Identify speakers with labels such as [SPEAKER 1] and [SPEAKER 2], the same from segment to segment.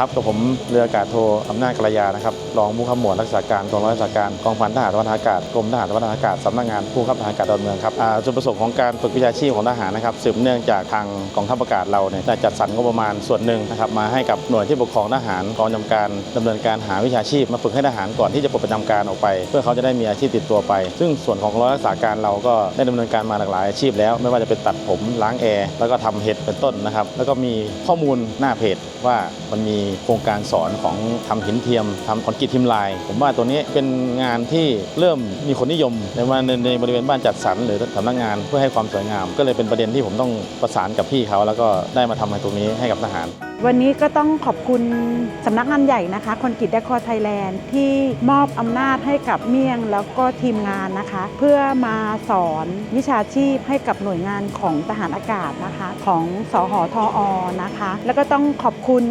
[SPEAKER 1] ครับกับผมเรืออากาศโทอำนาจกระยานะครับรองผู้ขับหมวดรักษาการกองร้อยรักษาการกองพันทหารวัฒนอากาศกรมทหารวัฒนอากาศสำนักงานผู้ขับทหารอากาศดอนเมืองครับจุดประสงค์ของการฝึกวิชาชีพของทหารนะครับสืบเนื่องจากทางกองทัพอากาศเราเนี่ยได้จัดสรรงบประมาณส่วนหนึ่งนะครับมาให้กับหน่วยที่ปกครองทหารกองกำการดำเนินการหาวิชาชีพ มาฝึกให้ทหารก่อนที่จะปลดประจำการออกไป เพื่อเขาจะได้มีอาชีพติดตัวไป ซึ่งส่วนของร้อยรักษาการเราก็ได้ดำเนินการมาหลากหลายอาชีพแล้ว ไม่ว่าจะเป็นตัดผมล้างแอร์แล้วก็ทำเห็ดเป็นต้นนะครับแล้วก็มีข้อมูลหน้าเพจว่ามันมีโครงการสอนของทำหินเทียมทำคอนกรีตทิมลาย ผมว่าตัวนี้เป็นงานที่เริ่มมีคนนิยมในว่าในในบริเวณบ้านจัดสรรหรือสำนักงานเพื่อให้ความสวยงาม ก็เลยเป็นประเด็นที่ผมต้องประสานกับพี่เขา แล้วก็ได้มาทำในตรงนี้ให้กับทหาร
[SPEAKER 2] วันนี้ก็ต้องขอบคุณสำนักงานใหญ่นะคะ คนกิตเดคอไทยแลนด์ที่มอบอำนาจให้กับเมี่ยงแล้วก็ทีมงานนะคะ เพื่อมาสอนวิชาชีพให้กับหน่วยงานของทหารอากาศนะคะ ของสหทออนะคะ แล้วก็ต้องขอบคุณ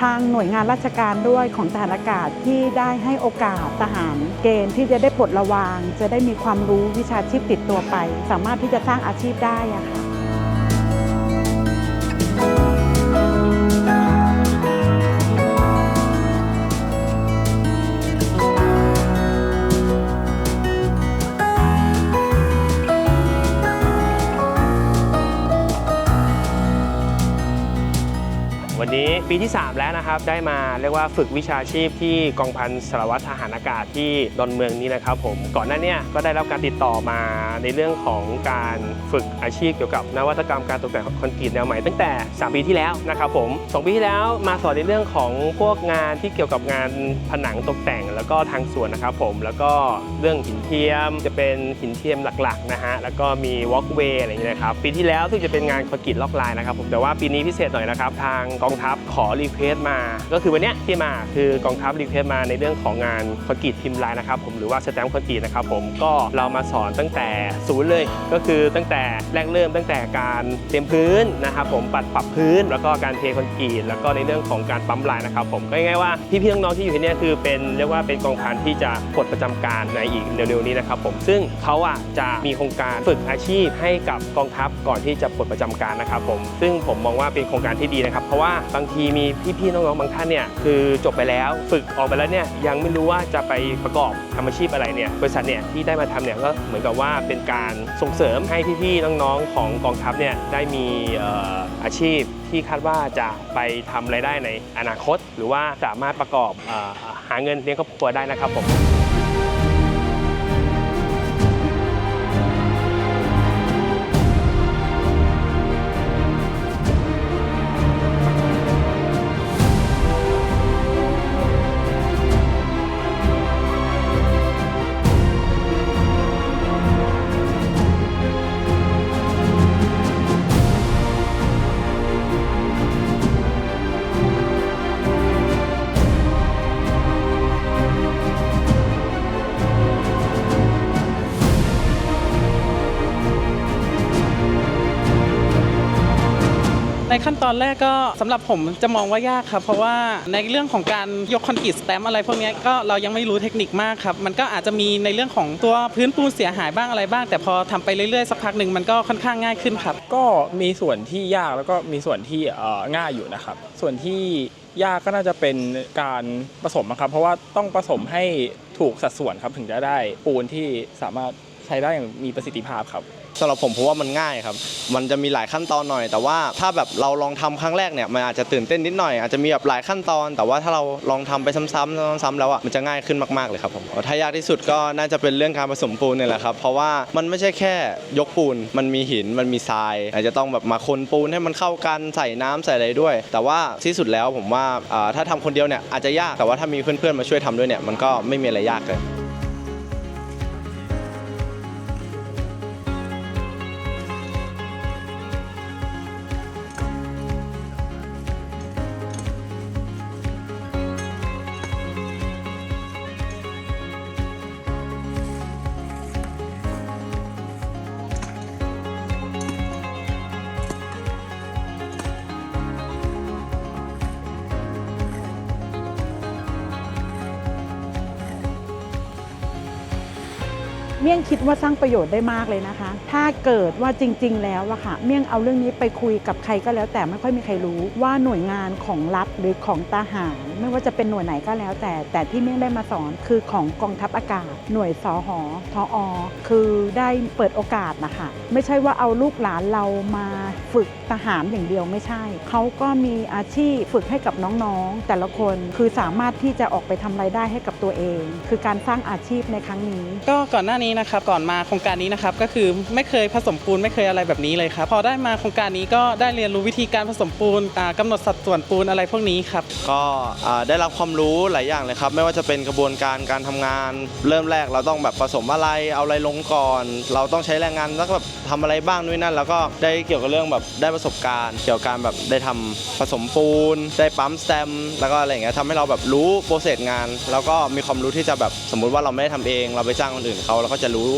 [SPEAKER 2] ทางหน่วยงานราชการด้วยของทหารอากาศที่ได้ให้โอกาสทหารเกณฑ์ที่จะได้ปลดระวาง จะได้มีความรู้วิชาชีพติดตัวไป สามารถที่จะสร้างอาชีพได้ะค่ะ
[SPEAKER 3] วันนี้ปีที่ 3 แล้วนะครับ ได้มาเรียกว่าฝึกวิชาชีพที่กองพันสารวัตรทหารอากาศที่ดอนเมืองนี้นะครับผมก่อนหน้านี้ก็ได้รับการติดต่อมาในเรื่องของการฝึกอาชีพเกี่ยวกับนวัตกรรมการตกแต่งคอนกรีตแนวใหม่ตั้งแต่ 3 ปีที่แล้วนะครับผมสองปีที่แล้วมาสอนในเรื่องของพวกงานที่เกี่ยวกับงานผนังตกแต่ง แล้วก็ทางสวนนะครับผมแล้วก็เรื่องหินเทียมจะเป็นหินเทียมหลักๆนะฮะแล้วก็มีวอล์กเวย์อะไรอย่างเงี้ยนะครับปีที่แล้วซึ่งจะเป็นงานคอนกรีตล็อกลายนะครับผมแต่ว่าปีนี้พิเศษหน่อยนะครับทางกองทัพ ขอรีเควสต์มา ก็คือวันนี้ที่มาคือกองทัพรีเควสต์มาในเรื่องของงานคอนกรีตพิมพ์ลายนะครับผมหรือว่าสแตมป์คอนกรีตนะครับผมก็เรามาสอนตั้งแต่ศูนย์เลย ก็คือตั้งแต่แรกเริ่มตั้งแต่การเตรียมพื้นนะครับผมปัดปรับพื้น แล้วก็การเทคอนกรีตแล้วก็ในเรื่องของการปั๊มลายนะครับผมก็ง่ายๆว่าพี่ๆน้องๆที่อยู่ที่นี่คือเป็นเรียกว่าเป็นกองพันที่จะปลดประจำการในอีกเร็วๆนี้นะครับผมซึ่งเขาอะจะมีโครงการฝึกอาชีพให้กับกองทัพก่อนที่จะปลดประจำการนะครับผมซึ่งผมมองว่าเป็นโครงการที่ดีนะครับ เพราะว่าบางทีมีพี่ๆน้องๆบางท่านเนี่ยคือจบไปแล้วฝึกออกไปแล้วเนี่ยยังไม่รู้ว่าจะไปประกอบทำอาชีพอะไรเนี่ยบริษัทเนี่ยที่ได้มาทำเนี่ยก็เหมือนกับว่าเป็นการส่งเสริมให้พี่ๆน้องๆของกองทัพเนี่ยได้มีอาชีพที่คาดว่าจะไปทำรายได้ในอนาคต หรือว่าสามารถประกอบอ่อหาเงินเลี้ยงครอบครัวได้นะครับผม
[SPEAKER 4] ขั้นตอนแรกก็สำหรับผมจะมองว่ายากครับเพราะว่าในเรื่องของการยกคอนกรีตสแตมอะไรพวกนี้ก็เรายังไม่รู้เทคนิคมากครับมันก็อาจจะมีในเรื่องของตัวพื้นปูนเสียหายบ้างอะไรบ้าง แต่พอทำไปเรื่อยๆสักพักหนึ่งมันก็ค่อนข้างง่ายขึ้นครับ
[SPEAKER 5] ก็มีส่วนที่ยากแล้วก็มีส่วนที่ง่ายอยู่นะครับ ส่วนที่ยากก็น่าจะเป็นการผสมครับ เพราะว่าต้องผสมให้ถูกสัดส่วนครับถึงจะได้ปูนที่สามารถใช้ได้อย่างมีประสิทธิภาพครับ
[SPEAKER 6] สำหรับผมผมว่ามันง่ายครับ มันจะมีหลายขั้นตอนหน่อย แต่ว่าถ้าแบบเราลองทำครั้งแรกเนี่ยมันอาจจะตื่นเต้นนิดหน่อยอาจจะมีแบบหลายขั้นตอน แต่ว่าถ้าเราลองทำไปซ้ำๆซ้ำๆแล้วอะมันจะง่ายขึ้นมากๆเลยครับผมถ้ายากที่สุดก็น่าจะเป็นเรื่องการผสมปูนเนี่ยแหละครับ เพราะว่ามันไม่ใช่แค่ยกปูน มันมีหินมันมีทราย อาจจะต้องแบบมาคนปูนให้มันเข้ากันใส่น้ำใส่อะไรด้วย แต่ว่าที่สุดแล้วผมว่าถ้าทำคนเดียวเนี่ยอาจจะยากแต่ว่าถ้ามีเพื่อนๆมาช่วยทำด้วยเนี่ยมันก็ไม่มีอะไรยากเลย
[SPEAKER 2] เมี่ยงคิดว่าสร้างประโยชน์ได้มากเลยนะคะ ถ้าเกิดว่าจริง ๆ แล้วอะค่ะ เมี่ยงเอาเรื่องนี้ไปคุยกับใครก็แล้วแต่ไม่ค่อยมีใครรู้ว่าหน่วยงานของรัฐหรือของทหาร ไม่ว่าจะเป็นหน่วยไหนก็แล้ว แต่แต่ที่เมี่ยงได้มาสอนคือของกองทัพอากาศ หน่วยสอหอทออคือได้เปิดโอกาสนะคะไม่ใช่ว่าเอาลูกหลานเรามาฝึกทหารอย่างเดียวไม่ใช่ เขาก็มีอาชีพฝึกให้กับน้องๆ แต่ละคนคือสามารถที่จะออกไปทำรายได้ให้กับตัวเอง คือการสร้างอาชีพในครั้งนี้
[SPEAKER 4] ก็ก่อนหน้านี้นะครับก่อนมาโครงการนี้นะครับก็คือไม่เคยผสมปูนไม่เคยอะไรแบบนี้เลยครับพอได้มาโครงการนี้ก็ได้เรียนรู้วิธีการผสมปูนอ่ากำหนดสัดส่วนปูนอะไรพวกนี้ครับ
[SPEAKER 6] ก็ได้รับความรู้หลายอย่างเลยครับไม่ว่าจะเป็นกระบวนการการทำงาน เริ่มแรกเราต้องแบบผสมอะไรเอาอะไรลงก่อน เราต้องใช้แรงงานแล้วก็แบบทำอะไรบ้างนู่นนั่นแล้วก็ได้เกี่ยวกับเรื่องแบบได้ประสบการณ์ เกี่ยวกับการแบบได้ทำผสมปูน ได้ปั๊มสแตมแล้วก็อะไรอย่างเงี้ยทำให้เราแบบรู้โปรเซสงาน แล้วก็มีความรู้ที่จะแบบสมมุติว่าเราไม่ได้ทำเอง เราไปจ้างคนอื่นเขาเราก็จะะรู้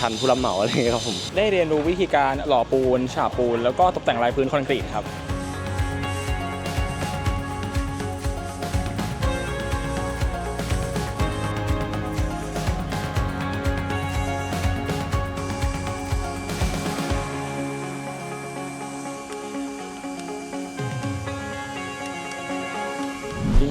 [SPEAKER 6] ทันผู้รับเหมาอะไรเงี้ยครับผม
[SPEAKER 5] ได้เรียนรู้วิธีการหล่อปูนฉาบปูน แล้วก็ตกแต่งลายพื้นคอนกรีตครับ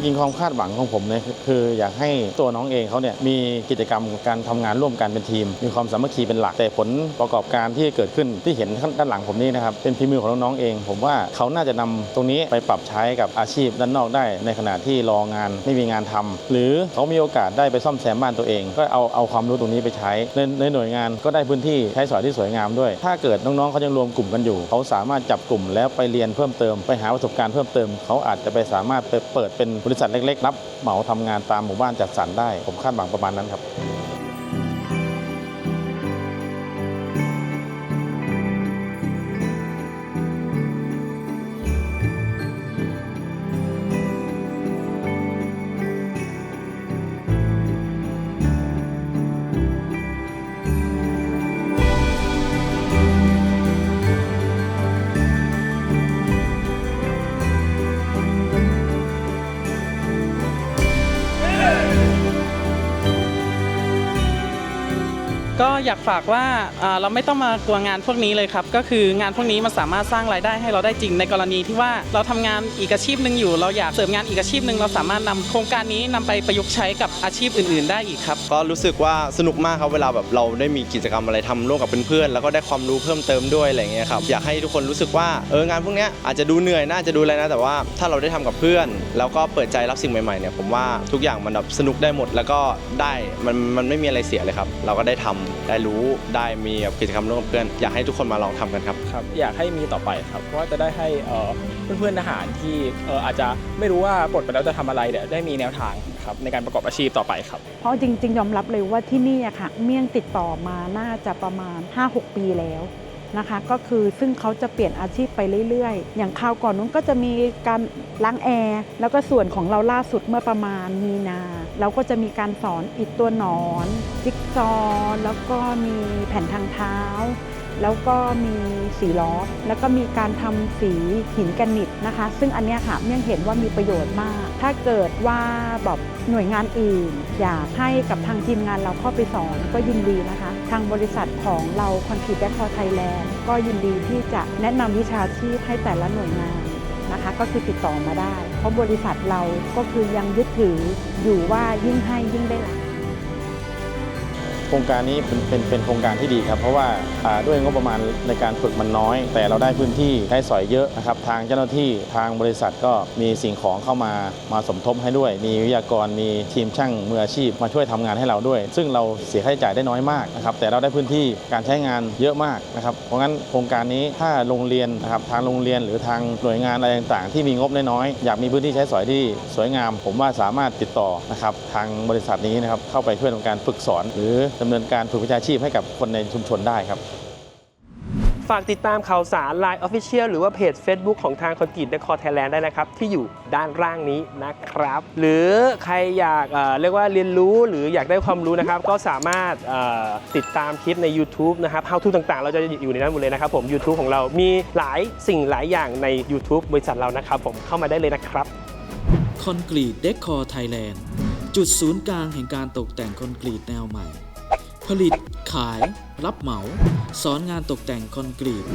[SPEAKER 1] ริงๆความคาดหวังของผมเนี่ยคืออยากให้ตัวน้องเองเขาเนี่ยมีกิจกรรมการทำงานร่วมกันเป็นทีม มีความสามัคคีเป็นหลักแต่ผลประกอบการที่เกิดขึ้นที่เห็นด้านหลังผมนี่นะครับเป็นฝีมือของน้องๆเอง ผมว่าเขาน่าจะนำตรงนี้ไปปรับใช้กับอาชีพด้านนอกได้ ในขณะที่รองานไม่มีงานทำหรือเขามีโอกาสได้ไปซ่อมแซมบ้านตัวเอง ก็เอาเอาความรู้ตรงนี้ไปใช้ในในหน่วยงานก็ได้พื้นที่ใช้สอยที่สวยงามด้วย ถ้าเกิดน้องๆเขายังรวมกลุ่มกันอยู่ เขาสามารถจับกลุ่มแล้วไปเรียนเพิ่มเติมไปหาประสบการณ์เพิ่มเติมเขาอาจจะไปสามารถไปเปิดเป็นบริษัทเล็กๆ รับเหมาทำงานตามหมู่บ้านจัดสรรได้ ผมคาดหวังประมาณนั้นครับ
[SPEAKER 4] ก็อยากฝากว่าเราไม่ต้องมากลัวงานพวกนี้เลยครับ ก็คืองานพวกนี้มันสามารถสร้างรายได้ให้เราได้จริงในกรณีที่ว่าเราทำงานอีกอาชีพหนึ่งอยู่ เราอยากเสริมงานอีกอาชีพหนึ่งเราสามารถนำโครงการนี้นำไปประยุกต์ใช้กับอาชีพอื่น ๆ ได้อีกครับ
[SPEAKER 6] ก็รู้สึกว่าสนุกมากครับเวลาแบบเราได้มีกิจกรรมอะไรทำร่วมกับเพื่อนๆแล้วก็ได้ความรู้เพิ่มเติมด้วยอะไรเงี้ยครับอยากให้ทุกคนรู้สึกว่าเอองานพวกนี้อาจจะดูเหนื่อยน่าจะดูอะไรนะแต่ว่าถ้าเราได้ทำกับเพื่อน แล้วก็เปิดใจรับสิ่งใหม่ๆเนี่ยผมว่าทุกอย่างมันแบบสนุกได้หมด แล้วก็ได้มันมันไม่มีอะไรเสียเลยครับ เราก็ได้ทำได้รู้ได้มีแบบกิจกรรมร่วมกับเพื่อน อยากให้ทุกคนมาลองทำกันครับ
[SPEAKER 5] ครับอยากให้มีต่อไปครับเพราะว่าจะได้ให้เอ่อเพื่อนๆทหารที่เอ่ออาจจะไม่รู้ว่าปลดไปแล้วจะทำอะไรเนี่ยได้มีแนวทางครับในการประกอบอาชีพต่อไปครับ
[SPEAKER 2] เพราะจริงๆ ยอมรับเลยว่าที่นี่อะค่ะ เมี่ยงติดต่อมาน่าจะประมาณ 5-6 ปีแล้ว นะคะก็คือซึ่งเขาจะเปลี่ยนอาชีพไปเรื่อยๆ อย่างคราวก่อนนู้นก็จะมีการล้างแอร์แล้วก็ส่วนของเราล่าสุดเมื่อประมาณมีนาเราก็จะมีการสอนอิดตัวหนอน จิ๊กซอแล้วก็มีแผ่นทางเท้า แล้วก็มีสีล้อ แล้วก็มีการทำสีหินแกรนิตนะคะ ซึ่งอันนี้ค่ะเมี่ยงเห็นว่ามีประโยชน์มาก ถ้าเกิดว่าแบบหน่วยงานอื่น อยากให้กับทางทีมงานเราเข้าไปสอนก็ยินดีนะคะ ทางบริษัทของเราคอน c r e t e แ e คอไทยแลนด์ก็ยินดีที่จะแนะนำวิชาชีพให้แต่ละหน่วยงานนะคะก็คือติดต่อมาได้ เพราะบริษัทเราก็คือยังยึดถืออยู่ว่ายิ่งให้ยิ่งได้รับ
[SPEAKER 1] โครงการนี้เป็นเป็นเป็นโครงการที่ดีครับ เพราะว่าด้วยงบประมาณในการฝึกมันน้อย แต่เราได้พื้นที่ใช้สอยเยอะนะครับ ทางเจ้าหน้าที่ทางบริษัทก็มีสิ่งของเข้ามามาสมทบให้ด้วย มีวิทยากรมีทีมช่างมืออาชีพ มาช่วยทำงานให้เราด้วย ซึ่งเราเสียค่าใช้จ่ายได้น้อยมากนะครับแต่เราได้พื้นที่การใช้งานเยอะมากนะครับเพราะงั้นโครงการนี้ถ้าโรงเรียนนะครับทางโรงเรียนหรือทางหน่วยงานอะไรต่างๆ ที่มีงบน้อยๆอยากมีพื้นที่ใช้สอยที่สวยงาม ผมว่าสามารถติดต่อนะครับทางบริษัทนี้นะครับเข้าไปช่วยในการฝึกสอนหรือดำเนินการฝึกวิชาชีพให้กับคนในชุมชนได้ครับ
[SPEAKER 3] ฝากติดตามข่าวสาร Line Official หรือว่าเพจ Facebook ของทางคอนกรีตเดคอร์ไทยแลนด์ได้นะครับ ที่อยู่ด้านล่างนี้นะครับ หรือใครอยากเอ่อเรียกว่าเรียนรู้หรืออยากได้ความรู้นะครับ ก็สามารถเอ่อติดตามคลิปใน YouTube นะครับ How to ต่างๆ เราจะอยู่ในนั้นหมดเลยนะครับผม YouTube ของเรามีหลายสิ่งหลายอย่างใน YouTube บริษัทเรานะครับผมเข้ามาได้เลยนะครับ
[SPEAKER 7] คอนกรีตเดคอร์ไทยแลนด์จุดศูนย์กลางแห่งการตกแต่งคอนกรีตแนวใหม่ ผลิตขาย รับเหมา สอนงานตกแต่งคอนกรีต